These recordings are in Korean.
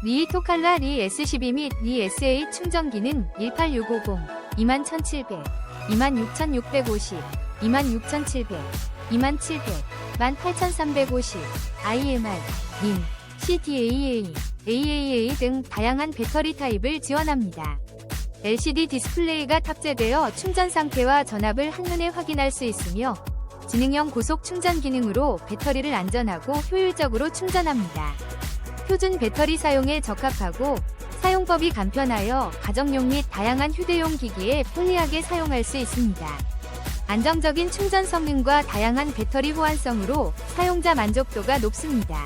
리 토칼라 리 S12 및 리 SA 충전기는 18650, 21700, 26650, 26700, 27000, 18350, IMR, 닌, CDAA, AAA 등 다양한 배터리 타입을 지원합니다. LCD 디스플레이가 탑재되어 충전 상태와 전압을 한눈에 확인할 수 있으며 지능형 고속 충전 기능으로 배터리를 안전하고 효율적으로 충전합니다. 표준 배터리 사용에 적합하고 사용법이 간편하여 가정용 및 다양한 휴대용 기기에 편리하게 사용할 수 있습니다. 안정적인 충전 성능과 다양한 배터리 호환성으로 사용자 만족도가 높습니다.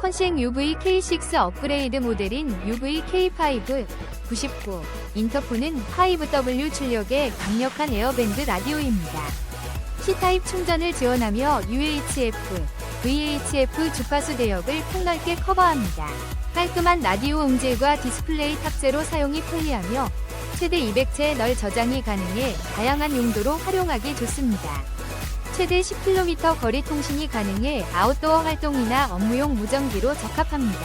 컨싱 UV K6 업그레이드 모델인 UV K5 99 인터폰은 5W 출력의 강력한 에어밴드 라디오입니다. C타입 충전을 지원하며 UHF, VHF 주파수 대역을 폭넓게 커버합니다. 깔끔한 라디오 음질과 디스플레이 탑재로 사용이 편리하며 최대 200채 널 저장이 가능해 다양한 용도로 활용하기 좋습니다. 최대 10km 거리 통신이 가능해 아웃도어 활동이나 업무용 무전기로 적합합니다.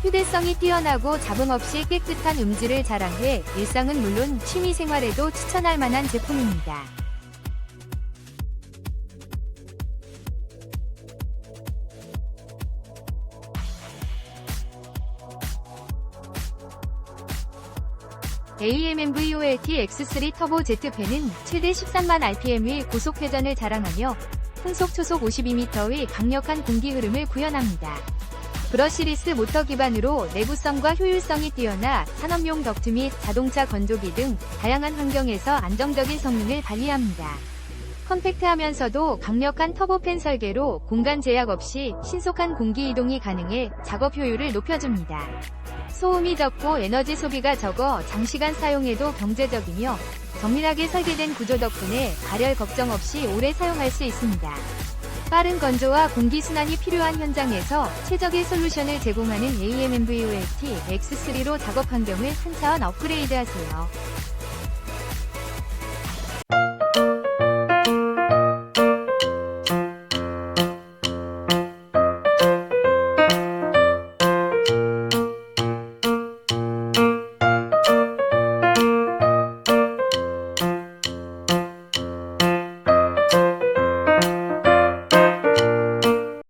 휴대성이 뛰어나고 잡음 없이 깨끗한 음질을 자랑해 일상은 물론 취미 생활에도 추천할 만한 제품입니다. AMMVOLT X3 터보 Z펜은 최대 13만 RPM의 고속 회전을 자랑하며 풍속 초속 52m의 강력한 공기 흐름을 구현합니다. 브러시리스 모터 기반으로 내구성과 효율성이 뛰어나 산업용 덕트 및 자동차 건조기 등 다양한 환경에서 안정적인 성능을 발휘합니다. 컴팩트하면서도 강력한 터보팬 설계로 공간 제약 없이 신속한 공기 이동이 가능해 작업 효율을 높여줍니다. 소음이 적고 에너지 소비가 적어 장시간 사용해도 경제적이며 정밀하게 설계된 구조 덕분에 발열 걱정 없이 오래 사용할 수 있습니다. 빠른 건조와 공기 순환이 필요한 현장에서 최적의 솔루션을 제공하는 AMMVOLT X3로 작업 환경을 한 차원 업그레이드하세요.